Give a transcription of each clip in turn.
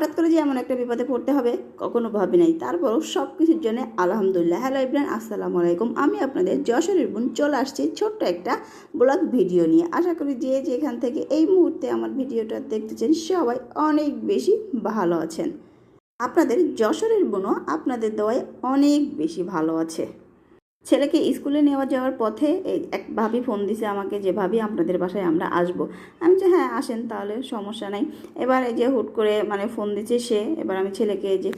হঠাৎ করে যে এমন একটা বিপদে পড়তে হবে, কখনো ভাবি নাই। তারপরও সব কিছুর জন্য আলহামদুলিল্লাহ। হ্যালো ইব্রান আসসালামু আলাইকুম। আমি আপনাদের যশোরের বোন চলে আসছি ছোট্ট একটা ব্লগ ভিডিও নিয়ে। আশা করি যে যেখান থেকে এই মুহূর্তে আমার ভিডিওটা দেখতেছেন, সবাই অনেক বেশি ভালো আছেন। আপনাদের যশোরের বোনও আপনাদের দোয়ায় অনেক বেশি ভালো আছে। ছেলেকে স্কুলে নেওয়া যাওয়ার পথে এক ভাবি ফোন দিছে আমাকে যে, ভাবি, আপনাদের বাসায় আমরা আসব। আমি যে হ্যাঁ আসেন, তাহলে সমস্যা নাই। এবার এই যে, হুট করে মানে ফোন দিচ্ছে সে, এবার আমি ছেলেকে এই যে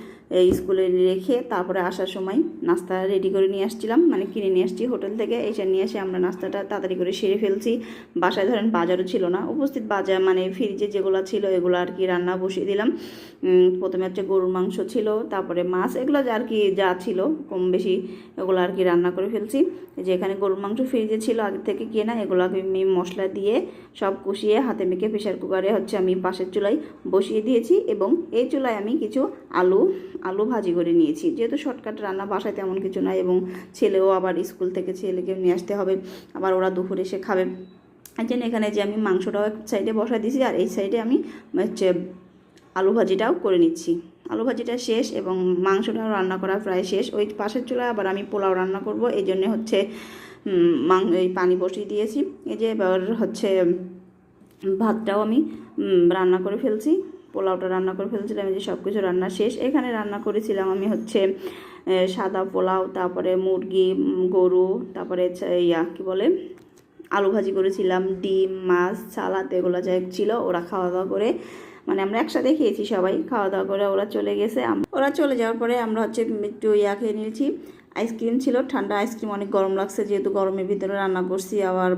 স্কুলে রেখে তারপরে আসার সময় নাস্তা রেডি করে নিয়ে আসছিলাম। মানে কিনে নিয়ে আসছি হোটেল থেকে। এসে নিয়ে এসে আমরা নাস্তাটা তাড়াতাড়ি করে সেরে ফেলছি। বাসায় ধরেন বাজারও ছিল না। উপস্থিত বাজার মানে ফ্রিজে যেগুলো ছিল, এগুলো আর কি রান্না বসিয়ে দিলাম। প্রথমে হচ্ছে গরুর মাংস ছিল, তারপরে মাছ, এগুলো আর কি যা ছিল, কম বেশি এগুলো আর কি রান্না করে ফেলছি। এই যে এখানে গরুর মাংস ফ্রিজে ছিল, আগে থেকে কেনা এগুলো আমি মশলা দিয়ে সব কষিয়ে হাতে মেখে প্রেশার কুকারে হচ্ছে আমি পাশের চুলায় বসিয়ে দিয়েছি এবং এই চুলায় আমি কিছু আলু আলু ভাজি করে নিয়েছি। যেহেতু শর্টকাট রান্না বাসায় তেমন কিছু নয় এবং ছেলেও আবার স্কুল থেকে ছেলেকে নিয়ে আসতে হবে, আবার ওরা দুপুরে এসে খাবে। এই জন্য এখানে যে আমি মাংসটাও এক সাইডে বসাই দিয়েছি আর এই সাইডে আমি হচ্ছে আলু ভাজিটাও করে নিচ্ছি। আলু ভাজিটা শেষ এবং মাংসটাও রান্না করা প্রায় শেষ। ওই পাশের চুলায় আবার আমি পোলাও রান্না করব। এই জন্যে হচ্ছে মাং এই পানি বসিয়ে দিয়েছি। এই যে এবার হচ্ছে ভাতটাও আমি রান্না করে ফেলছি। পোলাওটা রান্না করে ফেলছিলাম যে সব কিছু রান্না শেষ। এখানে রান্না করেছিলাম আমি হচ্ছে সাদা পোলাও, তারপরে মুরগি গরু, তারপরে ইয়া, কী বলে, আলু ভাজি করেছিলাম, ডিম, মাছ, সালাদ, এগুলো যা ছিল ওরা খাওয়া দাওয়া করে মানে আমরা একসাথে খেয়েছি সবাই খাওয়া দাওয়া করে ওরা চলে গেছে। ওরা চলে যাওয়ার পরে আমরা হচ্ছে একটু ইয়া খেয়ে নিয়েছি। আইসক্রিম ছিল, ঠান্ডা আইসক্রিম অনেক গরম লাগছে, যেহেতু গরমের ভিতরে রান্না করছি, আবার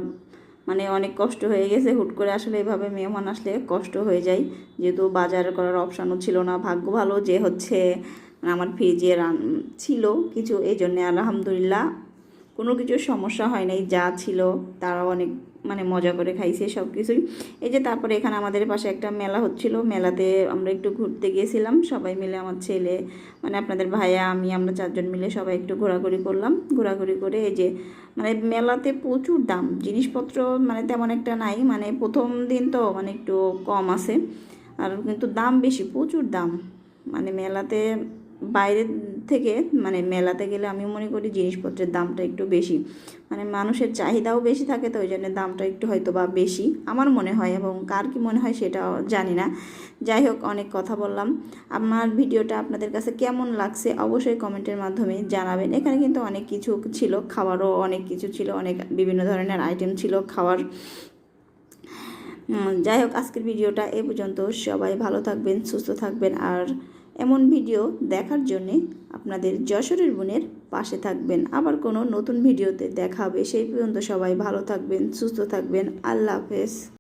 মানে অনেক কষ্ট হয়ে গেছে। হুট করে আসলে এভাবে মেহমান আসলে কষ্ট হয়ে যায়। যেহেতু বাজার করার অপশানও ছিল না, ভাগ্য ভালো যে হচ্ছে আমার ফ্রিজে রান ছিল কিছু, এই জন্যে আলহামদুলিল্লাহ কোনো কিছু সমস্যা হয় নাই, যা ছিল তারাও অনেক মানে মজা করে খাইছে সব কিছুই এই যে তারপরে এখানে আমাদের পাশে একটা মেলা হচ্ছিল, মেলাতে আমরা একটু ঘুরতে গিয়েছিলাম সবাই মিলে আমার ছেলে মানে আপনাদের ভাইয়া, আমি, আমরা চারজন মিলে সবাই একটু ঘোরাঘুরি করলাম। ঘোরাঘুরি করে এই যে মানে মেলাতে প্রচুর দাম, জিনিসপত্র মানে তেমন একটা নাই মানে প্রথম দিন তো মানে একটু কম আছে, আর কিন্তু দাম বেশি, প্রচুর দাম। মানে মেলাতে বাইরের থেকে মানে মেলাতে গেলে আমি মনে করি জিনিসপত্রের দামটা একটু বেশি। মানে মানুষের চাহিদাও বেশি থাকে তো ওই জন্য দামটা একটু হয়তো বা বেশি, আমার মনে হয় এবং কার কি মনে হয় সেটাও জানি না। যাই হোক, অনেক কথা বললাম। আমার ভিডিওটা আপনাদের কাছে কেমন লাগছে অবশ্যই কমেন্টের মাধ্যমে জানাবেন। এখানে কিন্তু অনেক কিছু ছিল, খাবারও অনেক কিছু ছিল, অনেক বিভিন্ন ধরনের আইটেম ছিল খাওয়ার যাই হোক, আজকের ভিডিওটা এ পর্যন্ত। সবাই ভালো থাকবেন, সুস্থ থাকবেন, আর এমন ভিডিও দেখার জন্যে আপনাদের যশোরের বোনের পাশে থাকবেন। আবার কোনো নতুন ভিডিওতে দেখা হবে সেই পর্যন্ত সবাই ভালো থাকবেন, সুস্থ থাকবেন। আল্লাহ হাফেজ।